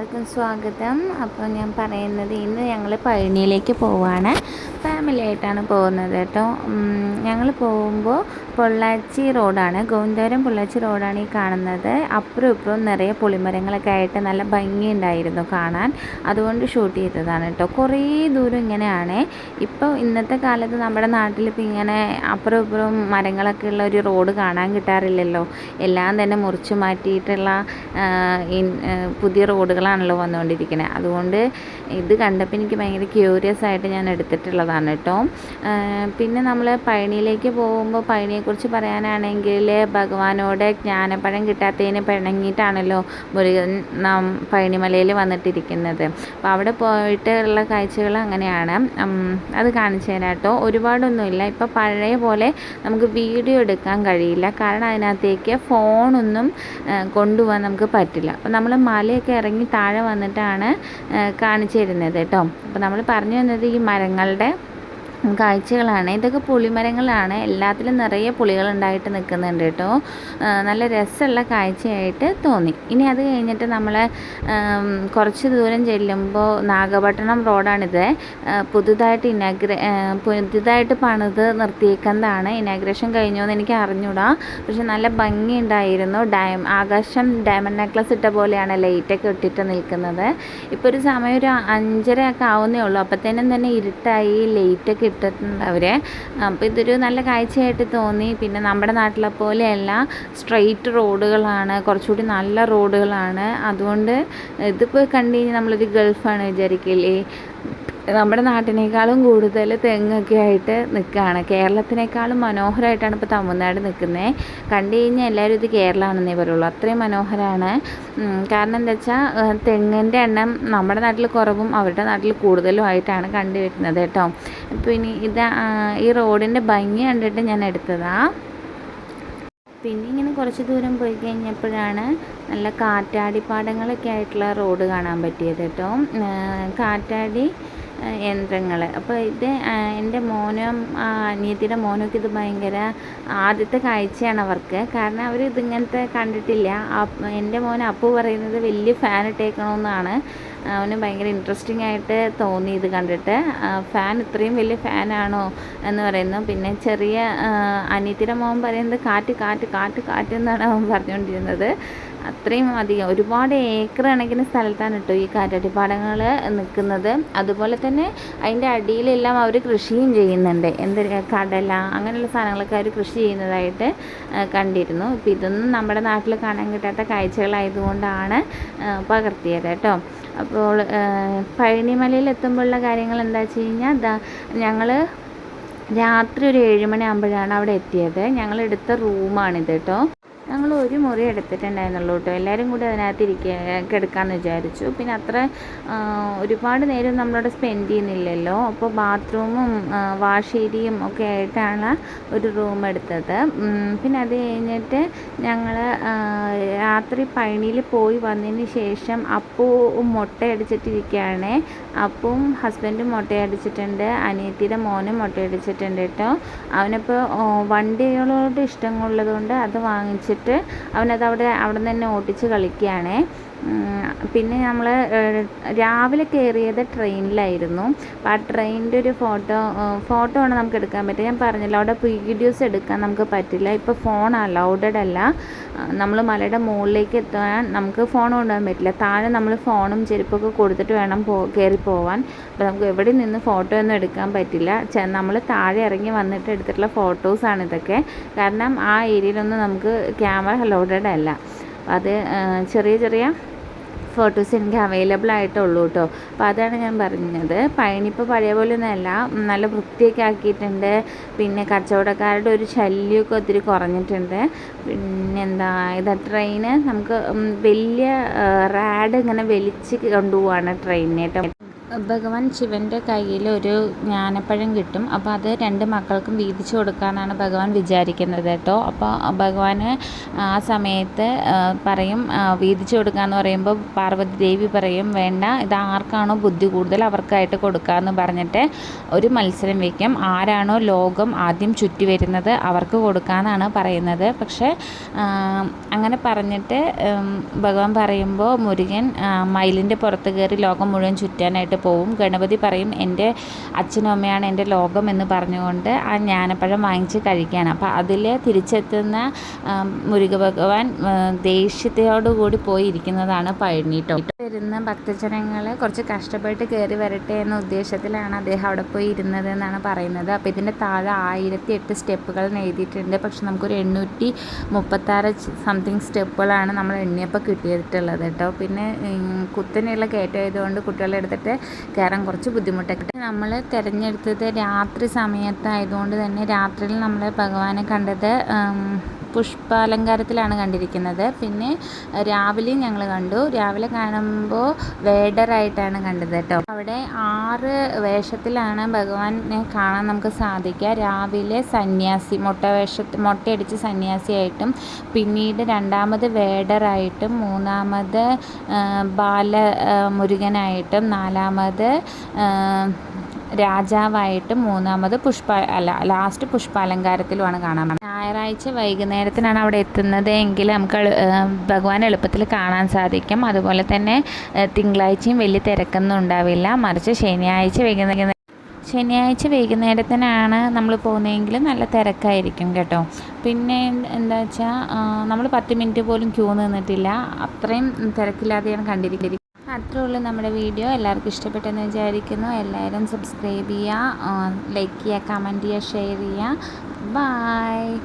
എല്ലാവർക്കും സ്വാഗതം. അപ്പോൾ ഞാൻ പറയുന്നത് ഇന്ന് ഞങ്ങൾ പഴനിയിലേക്ക് പോവാണ്. ഫാമിലി ആയിട്ടാണ് പോകുന്നത് കേട്ടോ. ഞങ്ങൾ പോകുമ്പോൾ പൊള്ളാച്ചി റോഡാണ്. ഗോവിന്ദപുരം പൊള്ളാച്ചി റോഡാണ് ഈ കാണുന്നത്. അപ്പുറം ഇപ്പുറം നിറയെ പുളിമരങ്ങളൊക്കെ ആയിട്ട് നല്ല ഭംഗിയുണ്ടായിരുന്നു കാണാൻ. അതുകൊണ്ട് ഷൂട്ട് ചെയ്തതാണ് കേട്ടോ. കുറേ ദൂരം ഇങ്ങനെയാണ്. ഇപ്പോൾ ഇന്നത്തെ കാലത്ത് നമ്മുടെ നാട്ടിൽ ഇപ്പോൾ ഇങ്ങനെ അപ്പുറം ഇപ്പുറം മരങ്ങളൊക്കെ ഉള്ള ഒരു റോഡ് കാണാൻ കിട്ടാറില്ലല്ലോ. എല്ലാം തന്നെ മുറിച്ചു മാറ്റിയിട്ടുള്ള പുതിയ റോഡുകളാണല്ലോ വന്നുകൊണ്ടിരിക്കുന്നത് അതുകൊണ്ട് ഇത് കണ്ടപ്പോൾ എനിക്ക് ഭയങ്കര ക്യൂരിയസ് ആയിട്ട് ഞാൻ എടുത്തിട്ടുള്ളതാണ് കേട്ടോ. പിന്നെ നമ്മൾ പഴനിയിലേക്ക് പോകുമ്പോൾ പഴനിയെക്കുറിച്ച് പറയാനാണെങ്കിൽ ഭഗവാനോട് ജ്ഞാനപ്പഴം കിട്ടാത്തതിന് പിണങ്ങിയിട്ടാണല്ലോ മുരുകൻ നാം പഴനിമലയിൽ വന്നിട്ടിരിക്കുന്നത്. അപ്പോൾ അവിടെ പോയിട്ടുള്ള കാഴ്ചകൾ അങ്ങനെയാണ്. അത് കാണിച്ചു തരാം കേട്ടോ. ഒരുപാടൊന്നുമില്ല. ഇപ്പോൾ പഴയ പോലെ നമുക്ക് വീഡിയോ എടുക്കാൻ കഴിയില്ല. കാരണം അതിനകത്തേക്ക് ഫോണൊന്നും കൊണ്ടുപോകാൻ നമുക്ക് പറ്റില്ല. അപ്പോൾ നമ്മൾ മലയൊക്കെ ഇറങ്ങി താഴെ വന്നിട്ടാണ് കാണിച്ചു തരുന്നത് കേട്ടോ. അപ്പോൾ നമ്മൾ പറഞ്ഞു വന്നത് ഈ മരങ്ങളുടെ കാഴ്ചകളാണ്. ഇതൊക്കെ പുളിമരങ്ങളാണ്. എല്ലാത്തിലും നിറയെ പുളികൾ ഉണ്ടായിട്ട് നിൽക്കുന്നുണ്ട് കേട്ടോ. നല്ല രസമുള്ള കാഴ്ചയായിട്ട് തോന്നി. ഇനി അത് കഴിഞ്ഞിട്ട് നമ്മൾ കുറച്ച് ദൂരം ചെല്ലുമ്പോൾ നാഗപട്ടണം റോഡാണിത്. പുതുതായിട്ട് ഇനാഗ്ര പുതുതായിട്ട് പണിത് നിർത്തിയേക്കുന്നതാണ്. ഇനാഗ്രേഷൻ കഴിഞ്ഞോ എന്ന് എനിക്ക് അറിഞ്ഞൂടാ. പക്ഷെ നല്ല ഭംഗിയുണ്ടായിരുന്നു. ഡയം ആകാശം ഡയമണ്ട് നെക്ലസ് ഇട്ട പോലെയാണ് ലൈറ്റൊക്കെ ഇട്ടിട്ട് നിൽക്കുന്നത്. ഇപ്പോൾ ഒരു സമയം ഒരു അഞ്ചര ഒക്കെ ആവുന്നേ ഉള്ളൂ. അപ്പോഴത്തേനും തന്നെ ഇരുട്ടായി ലൈറ്റൊക്കെ ഇട്ടിട്ടുണ്ട് അവർ അപ്പോൾ ഇതൊരു നല്ല കാഴ്ചയായിട്ട് തോന്നി. പിന്നെ നമ്മുടെ നാട്ടിലെ പോലെയല്ല സ്ട്രെയിറ്റ് റോഡുകളാണ്. കുറച്ചുകൂടി നല്ല റോഡുകളാണ്. അതുകൊണ്ട് ഇതിപ്പോൾ കണ്ടു കഴിഞ്ഞാൽ നമ്മളൊരു ഗൾഫാണ് വിചാരിക്കില്ലേ നമ്മുടെ നാട്ടിനേക്കാളും കൂടുതൽ തെങ്ങൊക്കെ ആയിട്ട് നിൽക്കുകയാണ് കേരളത്തിനേക്കാളും മനോഹരമായിട്ടാണ് ഇപ്പോൾ തമിഴ്നാട് നിൽക്കുന്നത് കണ്ടു കഴിഞ്ഞാൽ എല്ലാവരും ഇത് കേരളമാണെന്നേ പറയുള്ളൂ. അത്രയും മനോഹരമാണ് കാരണം എന്താ വെച്ചാൽ തെങ്ങിന്റെ എണ്ണം നമ്മുടെ നാട്ടിൽ കുറവും അവരുടെ നാട്ടിൽ കൂടുതലും ആയിട്ടാണ് കണ്ടുവരുന്നത് കേട്ടോ. പിന്നെ ഇത് ഈ റോഡിന്റെ ഭംഗി കണ്ടിട്ട് ഞാൻ എടുത്തതാണ് പിന്നെ ഇങ്ങനെ കുറച്ച് ദൂരം പോയി കഴിഞ്ഞപ്പോഴാണ് നല്ല കാറ്റാടിപ്പാടങ്ങളൊക്കെ ആയിട്ടുള്ള റോഡ് കാണാൻ പറ്റിയത് കേട്ടോ. കാറ്റാടി യന്ത്രങ്ങൾ അപ്പോൾ ഇത് എന്റെ മോനും അനിയത്തിയുടെ മോനൊക്കെ ഇത് ഭയങ്കര ആദ്യത്തെ കാഴ്ചയാണ് അവർക്ക്. കാരണം അവർ ഇതിങ്ങനത്തെ കണ്ടിട്ടില്ല. എന്റെ മോൻ അപ്പു പറയുന്നത് വലിയ ഫാൻ ഇട്ടേക്കണമെന്നാണ് അവന് ഭയങ്കര ഇൻട്രസ്റ്റിംഗ് ആയിട്ട് തോന്നി ഇത് കണ്ടിട്ട്. ഫാൻ ഇത്രയും വലിയ ഫാനാണോ എന്ന് പറയുന്നു. പിന്നെ ചെറിയ അനിയത്തിയുടെ മോൻ പറയുന്നത് കാറ്റ് കാറ്റ് കാറ്റ് കാറ്റ് എന്നാണ് അവൻ പറഞ്ഞുകൊണ്ടിരുന്നത്. അത്രയും അധികം. ഒരുപാട് ഏക്കർ കണക്കിന് സ്ഥലത്താണ് കേട്ടോ ഈ കാറ്റാടിപ്പാടങ്ങൾ നിൽക്കുന്നത് അതുപോലെ തന്നെ അതിന്റെ അടിയിലെല്ലാം അവർ കൃഷിയും ചെയ്യുന്നുണ്ട്. എന്ത് കടല അങ്ങനെയുള്ള സാധനങ്ങളൊക്കെ അവർ കൃഷി ചെയ്യുന്നതായിട്ട് കണ്ടിരുന്നു. ഇപ്പം ഇതൊന്നും നമ്മുടെ നാട്ടിൽ കാണാൻ കിട്ടാത്ത കാഴ്ചകളായതുകൊണ്ടാണ് പകർത്തിയത് കേട്ടോ. അപ്പോൾ പഴനിമലയിൽ എത്തുമ്പോഴുള്ള കാര്യങ്ങൾ എന്താ വെച്ച് കഴിഞ്ഞാൽ ഞങ്ങൾ രാത്രി ഒരു ഏഴ് മണി ആകുമ്പോഴാണ് അവിടെ എത്തിയത്. ഞങ്ങൾ എടുത്ത റൂമാണിത് കേട്ടോ. ഞങ്ങൾ ഒരു മുറി എടുത്തിട്ടുണ്ടായിരുന്നുള്ളൂ കേട്ടോ. എല്ലാവരും കൂടി അതിനകത്ത് ഇരിക്കുക കിടക്കാമെന്ന് വിചാരിച്ചു. പിന്നെ അത്ര ഒരുപാട് നേരം നമ്മളവിടെ സ്പെൻഡ് ചെയ്യുന്നില്ലല്ലോ. അപ്പോൾ ബാത്റൂമും വാഷ് ഏരിയയും ഒക്കെ ആയിട്ടാണ് ഒരു റൂം എടുത്തത്. പിന്നെ അത് കഴിഞ്ഞിട്ട് ഞങ്ങൾ രാത്രി പഴനിയിൽ പോയി വന്നതിന് ശേഷം അപ്പൂ മുട്ടയടിച്ചിട്ടിരിക്കുകയാണ് അപ്പും ഹസ്ബൻഡും മുട്ടയടിച്ചിട്ടുണ്ട്. അനിയത്തിയുടെ മോനും മുട്ടയടിച്ചിട്ടുണ്ട് കേട്ടോ. അവനിപ്പോൾ വണ്ടികളോട് ഇഷ്ടമുള്ളതുകൊണ്ട് അത് വാങ്ങിച്ചിട്ട് അവനത് അവിടെ അവിടെ നിന്ന് തന്നെ ഓട്ടിച്ച് കളിക്കുകയാണേ. പിന്നെ നമ്മൾ രാവിലെ കയറിയത് ട്രെയിനിലായിരുന്നു. അപ്പോൾ ആ ട്രെയിനിന്റെ ഒരു ഫോട്ടോ ഫോട്ടോ ആണ് നമുക്ക് എടുക്കാൻ പറ്റുക ഞാൻ പറഞ്ഞല്ലോ അവിടെ വീഡിയോസ് എടുക്കാൻ നമുക്ക് പറ്റില്ല. ഇപ്പോൾ ഫോൺ അലൗഡഡ് അല്ല. നമ്മൾ മലയുടെ മുകളിലേക്ക് എത്താൻ നമുക്ക് ഫോൺ കൊണ്ടുപോകാൻ പറ്റില്ല. താഴെ നമ്മൾ ഫോണും ചെരുപ്പൊക്കെ കൊടുത്തിട്ട് വേണം പോ കയറി പോവാൻ. അപ്പോൾ നമുക്ക് എവിടെ നിന്ന് ഫോട്ടോ ഒന്നും എടുക്കാൻ പറ്റില്ല. നമ്മൾ താഴെ ഇറങ്ങി വന്നിട്ട് എടുത്തിട്ടുള്ള ഫോട്ടോസാണ് ഇതൊക്കെ. കാരണം ആ ഏരിയയിലൊന്നും നമുക്ക് ക്യാമറ അലൗഡഡ് അല്ല. അത് ചെറിയ ചെറിയ ഫോട്ടോസ് എനിക്ക് അവൈലബിൾ ആയിട്ടുള്ളൂ കേട്ടോ അപ്പോൾ അതാണ് ഞാൻ പറഞ്ഞത്. പഴനിപ്പോൾ പഴയ പോലെ ഒന്നുമല്ല നല്ല വൃത്തിയൊക്കെ ആക്കിയിട്ടുണ്ട്. പിന്നെ കച്ചവടക്കാരുടെ ഒരു ശല്യമൊക്കെ ഒത്തിരി കുറഞ്ഞിട്ടുണ്ട്. പിന്നെ പിന്നെന്താ ഇതാ ട്രെയിന് നമുക്ക് വലിയ റാഡ് ഇങ്ങനെ വലിച്ച് കൊണ്ടുപോവാണ് ട്രെയിനിനെ കേട്ടോ ഭഗവാൻ ശിവന്റെ കയ്യിൽ ഒരു ജ്ഞാനപ്പഴം കിട്ടും. അപ്പോൾ അത് രണ്ട് മക്കൾക്കും വീതിച്ചു കൊടുക്കാനാണ് ഭഗവാൻ വിചാരിക്കുന്നത് കേട്ടോ. അപ്പോൾ ഭഗവാന് ആ സമയത്ത് പറയും വീതിച്ചു കൊടുക്കാന്ന് പറയുമ്പോൾ പാർവതി ദേവി പറയും വേണ്ട ഇത് ആർക്കാണോ ബുദ്ധി കൂടുതൽ അവർക്കായിട്ട് കൊടുക്കാമെന്ന് പറഞ്ഞിട്ട് ഒരു മത്സരം വയ്ക്കും ആരാണോ ലോകം ആദ്യം ചുറ്റി വരുന്നത് അവർക്ക് കൊടുക്കാമെന്നാണ് പറയുന്നത്. പക്ഷേ അങ്ങനെ പറഞ്ഞിട്ട് ഭഗവാൻ പറയുമ്പോൾ മുരുകൻ മയിലിന്റെ പുറത്ത് കയറി ലോകം മുഴുവൻ ചുറ്റാനായിട്ട് പോവും ഗണപതി പറയും എന്റെ അച്ഛനും അമ്മയാണ് എന്റെ ലോകം എന്ന് പറഞ്ഞുകൊണ്ട് ആ ജ്ഞാനപ്പഴം വാങ്ങിച്ച് കഴിക്കുകയാണ്. അപ്പോൾ അതിൽ തിരിച്ചെത്തുന്ന മുരുക ഭഗവാൻ ദേഷ്യത്തോടുകൂടി പോയിരിക്കുന്നതാണ് പഴനിട്ടോ. വരുന്ന ഭക്തജനങ്ങൾ കുറച്ച് കഷ്ടപ്പെട്ട് കയറി വരട്ടെ എന്ന ഉദ്ദേശത്തിലാണ് അദ്ദേഹം അവിടെ പോയി ഇരുന്നത് എന്നാണ് പറയുന്നത്. അപ്പോൾ ഇതിന്റെ താഴെ ആയിരത്തി എട്ട് സ്റ്റെപ്പുകൾ എഴുതിയിട്ടുണ്ട്. പക്ഷെ നമുക്കൊരു എണ്ണൂറ്റി മുപ്പത്താറ് സംതിങ് സ്റ്റെപ്പുകളാണ് നമ്മൾ എണ്ണിയപ്പോൾ കിട്ടിയിട്ടുള്ളത് കേട്ടോ. പിന്നെ കുത്തനെയുള്ള കയറ്റമായതുകൊണ്ട് ആയതുകൊണ്ട് എടുത്തിട്ട് കയറാൻ കുറച്ച് ബുദ്ധിമുട്ടൊക്കെ നമ്മൾ തിരഞ്ഞെടുത്തത് രാത്രി സമയത്തായതുകൊണ്ട് തന്നെ രാത്രിയിൽ നമ്മൾ ഭഗവാനെ കണ്ടത് പുഷ്പാലങ്കാരത്തിലാണ് കണ്ടിരിക്കുന്നത്. പിന്നെ രാവിലെയും ഞങ്ങൾ കണ്ടു. രാവിലെ കാണുമ്പോൾ വേഡറായിട്ടാണ് കണ്ടത് കേട്ടോ. അവിടെ ആറ് വേഷത്തിലാണ് ഭഗവാനെ കാണാൻ നമുക്ക് സാധിക്കുക. രാവിലെ സന്യാസി മുട്ട വേഷ മുട്ടയടിച്ച് സന്യാസിയായിട്ടും പിന്നീട് രണ്ടാമത് വേഡറായിട്ടും മൂന്നാമത് ബാല മുരുകനായിട്ടും നാലാമത് രാജാവായിട്ടും മൂന്നാമത് പുഷ്പ അല്ല ലാസ്റ്റ് പുഷ്പാലങ്കാരത്തിലുമാണ് കാണാൻ ഞായറാഴ്ച വൈകുന്നേരത്തിനാണ് അവിടെ എത്തുന്നത് എങ്കിൽ നമുക്ക് ഭഗവാൻ എളുപ്പത്തിൽ കാണാൻ സാധിക്കും. അതുപോലെ തന്നെ തിങ്കളാഴ്ചയും വലിയ തിരക്കൊന്നും ഉണ്ടാവില്ല. മറിച്ച് ശനിയാഴ്ച വൈകുന്നേരം ശനിയാഴ്ച വൈകുന്നേരത്തിനാണ് നമ്മൾ പോകുന്നതെങ്കിൽ നല്ല തിരക്കായിരിക്കും കേട്ടോ. പിന്നെ എന്താ വെച്ചാൽ നമ്മൾ പത്ത് മിനിറ്റ് പോലും ക്യൂ നിന്നിട്ടില്ല. അത്രയും തിരക്കില്ലാതെയാണ് കണ്ടിരിക്കുന്നത്. അത്രേ ഉള്ളൂ നമ്മുടെ വീഡിയോ. എല്ലാവർക്കും ഇഷ്ടപ്പെട്ടെന്ന് വിചാരിക്കുന്നു. എല്ലാവരും സബ്സ്ക്രൈബ് ചെയ്യുക ലൈക്ക് ചെയ്യുക കമന്റ് ചെയ്യുക ഷെയർ ചെയ്യുക. bye